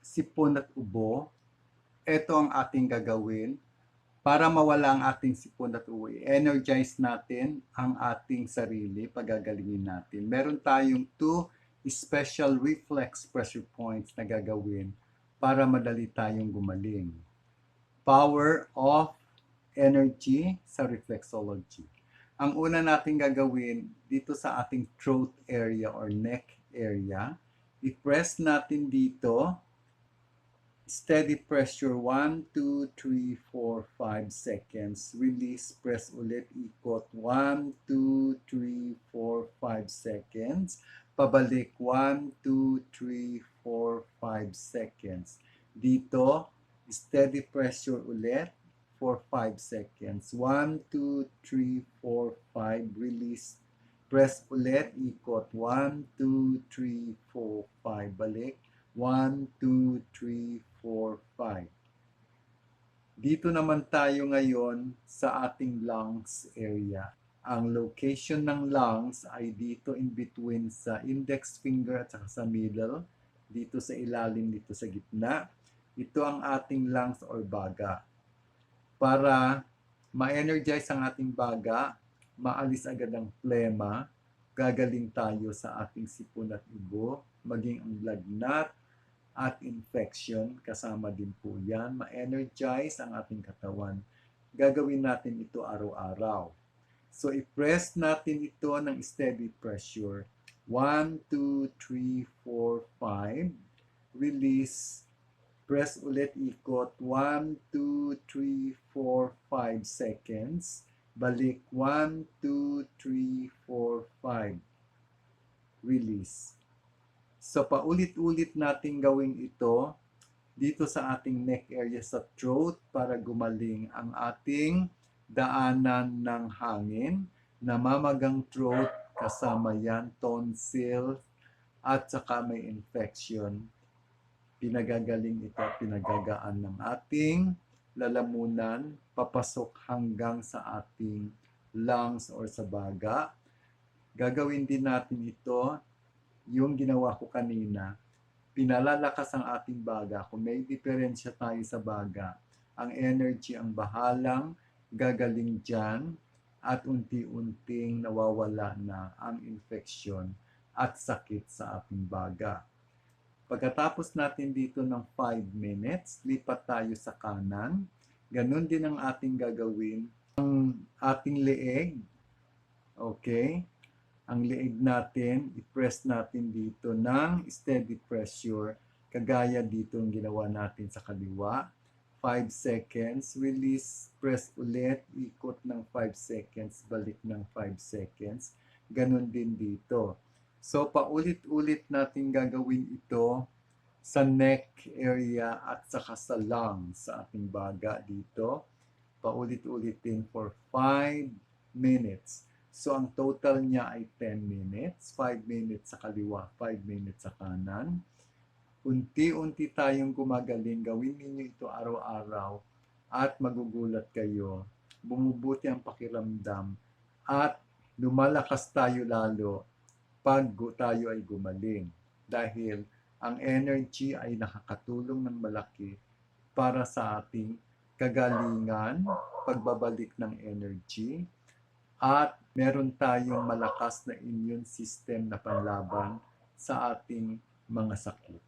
sipon at ubo, ito ang ating gagawin para mawala ang ating sipon at ubo. Energize natin ang ating sarili, pagagalingin natin. Meron tayong two special reflex pressure points na gagawin para madali tayong gumaling. Power of energy sa reflexology. Ang una natin gagawin dito sa ating throat area or neck area, i-press natin dito, steady pressure 1, 2, 3, 4, 5 seconds. Release, press ulit, ikot 1, 2, 3, 4, 5 seconds. Pabalik 1, 2, 3, 4, 5 seconds. Dito, steady pressure ulit for 5 seconds. 1, 2, 3, 4, 5. Release. Press ulit. Ikot. 1, 2, 3, 4, 5. Balik. 1, 2, 3, 4, 5. Dito naman tayo ngayon sa ating lungs area. Ang location ng lungs ay dito in between sa index finger at saka sa middle. Dito sa ilalim, dito sa gitna. Ito ang ating lungs or baga para ma-energize ang ating baga, maalis agad ang plema, gagaling tayo sa ating sipon at ibo, maging ang lagnat at infection, kasama din po yan, ma-energize ang ating katawan. Gagawin natin ito araw-araw. So, i-press natin ito ng steady pressure. 1, 2, 3, 4, 5. Release Press ulit ikot. 1, 2, 3, 4, 5 seconds. Balik. 1, 2, 3, 4, 5. Release. So, paulit-ulit natin gawin ito dito sa ating neck area sa throat para gumaling ang ating daanan ng hangin, namamagang throat, kasama yan, tonsil, at saka may infection pinagagaling ito pinagagaan ng ating lalamunan papasok hanggang sa ating lungs or sa baga. Gagawin din natin ito, yung ginawa ko kanina, pinalalakas ang ating baga. Kung may diferensya tayo sa baga, ang energy ang bahalang gagaling dyan at unti-unting nawawala na ang infeksyon at sakit sa ating baga. Pagkatapos natin dito ng 5 minutes, lipat tayo sa kanan. Ganon din ang ating gagawin. Ang ating leeg, okay, ang leeg natin, i-press natin dito ng steady pressure, kagaya dito ang ginawa natin sa kaliwa. 5 seconds, release, press ulit, ikot ng 5 seconds, balik ng 5 seconds. Ganon din dito. So, paulit-ulit natin gagawin ito sa neck area at saka sa lungs sa ating baga dito. Paulit-ulitin for 5 minutes. So, ang total niya ay 10 minutes. 5 minutes sa kaliwa, 5 minutes sa kanan. Unti-unti tayong gumagaling. Gawin ninyo ito araw-araw at magugulat kayo. Bumubuti ang pakiramdam at lumalakas tayo lalo pag tayo ay gumaling. Dahil ang energy ay nakakatulong ng malaki para sa ating kagalingan, pagbabalik ng energy, at meron tayong malakas na immune system na panlaban sa ating mga sakit.